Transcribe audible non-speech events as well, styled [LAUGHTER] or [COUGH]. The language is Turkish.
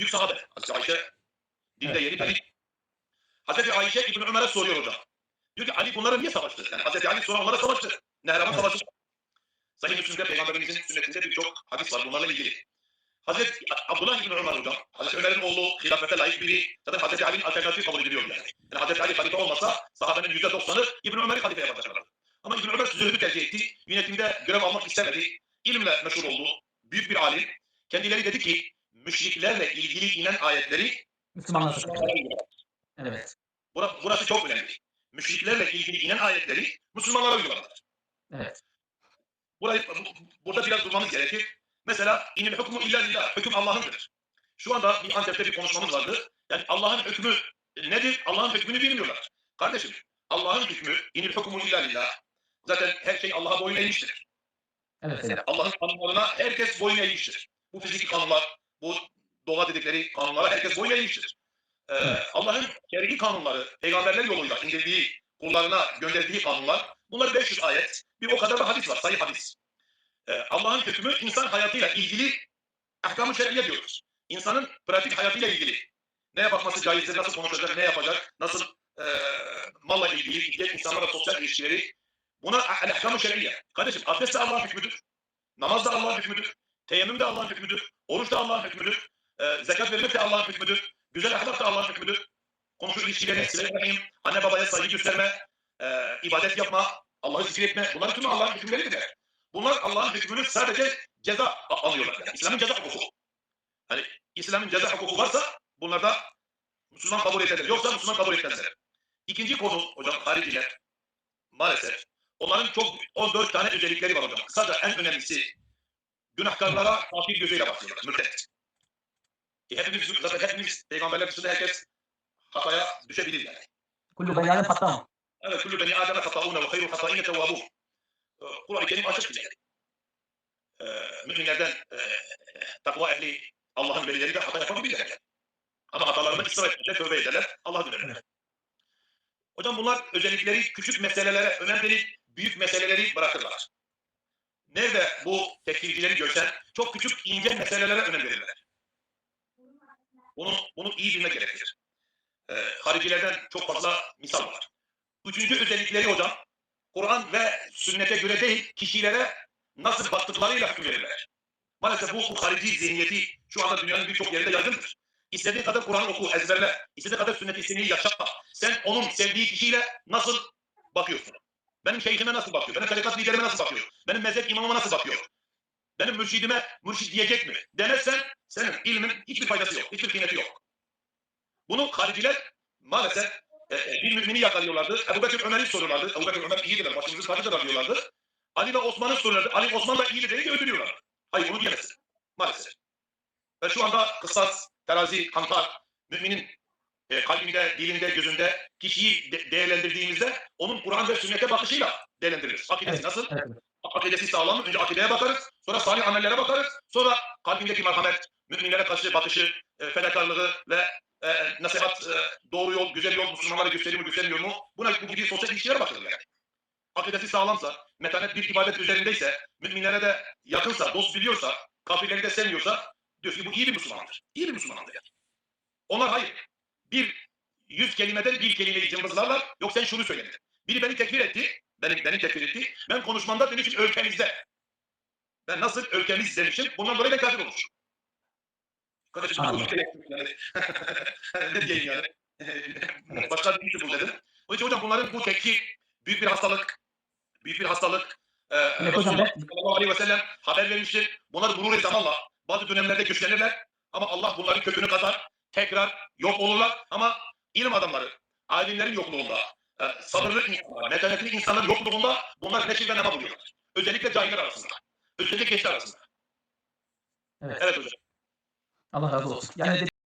Büyük sahabe. Hazreti Ayşe dinde yeri belli. Hazreti Ayşe İbn Ömer'e soruyor hocam. Diyor ki Ali bunları niye savaştı? Yani Hazreti Ali sonra onlara savaştı. Nehraban Evet. savaşı. Sayın Müslim'de Peygamberimizin sünnetinde birçok hadis var bunlarla ilgili. Hazreti Abdullah İbn Ömer hocam, Hazreti Ömer'in oğlu hilafete layık biri, zaten Hazreti Ali'nin alternatifi kabul ediliyor yani. yani Hazreti Ali halife olmasa sahabenin yüzde doksanı İbn Ömer'i halife yapacaklar. Ama İbn Ömer sözünü tercih etti. Yönetimde görev almak istemedi. İlimle meşhur oldu. Büyük bir alim. Kendileri dedi ki müşriklerle ilgili inen ayetleri Müslümanlar Evet. Burası, burası çok önemli. Müşriklerle ilgili inen ayetleri Müslümanlara uyguladılar. Evet. Burayı, bu- burada biraz durmamız gerekir. Mesela inil hükmü illa lillah. Hüküm Allah'ındır. Şu anda bir Antep'te bir konuşmamız vardı. Yani Allah'ın hükmü nedir? Allah'ın hükmünü bilmiyorlar. Kardeşim Allah'ın hükmü inil hükmü illa lillah. Zaten her şey Allah'a boyun eğmiştir. Evet. Yani Allah'ın kanunlarına herkes boyun eğmiştir. Bu fiziki kanunlar, bu doğa dedikleri kanunlara herkes boyun eğmiştir. Ee. Allah'ın şer'i kanunları, peygamberler yoluyla indirdiği, kullarına gönderdiği kanunlar, bunlar 500 ayet, bir o kadar da hadis var, sayı hadis. Ee, Allah'ın hükmü insan hayatıyla ilgili ahkam-ı şer'iye diyoruz. İnsanın pratik hayatıyla ilgili. Ne yapması caizdir, nasıl konuşacak, ne yapacak, nasıl e, malla ilgili, diğer insanlarla sosyal ilişkileri. Buna ahkam-ı şer'iye. Kardeşim abdest de Allah'ın hükmüdür. Namaz da Allah'ın hükmüdür. Teyemmüm de Allah'ın hükmüdür. Oruç da Allah'ın hükmüdür. E, zekat vermek de Allah'ın hükmüdür. Güzel ahlak da Allah'ın hükmüdür. Komşu ilişkileri, sıla rahim, anne babaya saygı gösterme, e, ibadet yapma, Allah'ı zikretme. Bunlar tüm Allah'ın hükümleridir. Bunlar Allah'ın hükmünü sadece ceza alıyorlar. Yani İslam'ın ceza hukuku. Hani İslam'ın ceza hukuku varsa bunlarda Müslüman kabul ederler. Yoksa Müslüman kabul etmezler. İkinci konu hocam hariciler. Maalesef. Onların çok 14 tane özellikleri var hocam. Kısaca en önemlisi günahkarlara kafir gözüyle bakıyorlar. Mürtet. E hepimiz, zaten hepimiz peygamberler dışında herkes hataya düşebilir yani. Kullu beyanın hatta. Evet, kullu beni ademe hata'une ve hayru hata'ine tevvabun. Ee, Kur'an-ı Kerim açık bize. Ee, müminlerden e, takva ehli Allah'ın velileri de hata yapabilirler. Yani. Ama hatalarını ısrar etmezler, tövbe ederler, Allah'a dönerler. Hocam bunlar özellikleri küçük meselelere önem verip büyük meseleleri bırakırlar. Nerede bu tekfircileri görsen çok küçük ince meselelere önem verirler. Bunu, bunu iyi bilmek gerekir. Ee, haricilerden çok fazla misal var. Üçüncü özellikleri hocam, Kur'an ve sünnete göre değil, kişilere nasıl baktıklarıyla hüküm verirler. Maalesef bu, bu harici zihniyeti şu anda dünyanın birçok yerinde yaygındır. İstediğin kadar Kur'an oku, ezberle. İstediğin kadar sünnet istediğini yaşa. Sen onun sevdiği kişiyle nasıl bakıyorsun? Benim şeyhime nasıl bakıyor? Benim tarikat liderime nasıl bakıyor? Benim mezhep imamıma nasıl bakıyor? Benim mürşidime mürşid diyecek mi? Demezsen senin ilmin hiçbir faydası yok, hiçbir kıymeti yok. Bunu hariciler maalesef e, e, bir mümini yakalıyorlardı. Ebu Bekir Ömer'i soruyorlardı. Ebu Bekir Ömer iyidirler, başımızın tacıdır diyorlardı. Ali ve Osman'ı soruyorlardı. Ali Osman da iyidir dedi öldürüyorlar. Hayır bunu diyemezsin. Maalesef. Ve şu anda kıssas, terazi, kantar, müminin e, kalbinde, dilinde, gözünde kişiyi de- değerlendirdiğimizde onun Kur'an ve sünnete bakışıyla değerlendiririz. Akidesi Evet. nasıl? Evet. Akidesi sağlam mı? Önce akideye bakarız. Sonra salih amellere bakarız. Sonra kalbindeki merhamet, müminlere karşı bakışı, e, fedakarlığı ve e, nasihat, e, doğru yol, güzel yol Müslümanlara gösteriyor mu, göstermiyor mu? Buna bu gibi sosyal ilişkilere bakılır yani. Akidesi sağlamsa, metanet bir ibadet üzerindeyse, müminlere de yakınsa, dost biliyorsa, kafirleri de sevmiyorsa, diyor ki bu iyi bir Müslümandır. İyi bir Müslümandır yani. Onlar hayır. Bir yüz kelimeden bir kelimeyi cımbızlarlar. Yok sen şunu söyledin. Biri beni tekfir etti. Beni, beni tekfir etti. Ben konuşmamda demişim ülkemizde. Ben nasıl ülkemiz demişim. Bundan dolayı ben kafir olmuşum. Kardeşim yani. [LAUGHS] ne diyeyim yani. Başka bir şey bu dedim. O yüzden hocam bunların bu tekfir büyük bir hastalık. Büyük bir hastalık. Ee, Resulullah sallallahu aleyhi ve sellem haber vermiştir. Bunlar gurur zamanla. Bazı dönemlerde güçlenirler. Ama Allah bunların kökünü katar. Tekrar yok olurlar. Ama ilim adamları, alimlerin yokluğunda, e, sabırlı insanlar, metanetli insanların yokluğunda bunlar neşir ve nema buluyorlar. Özellikle cahiller arasında. Özellikle gençler arasında. Evet. Evet hocam. Allah razı olsun. Yani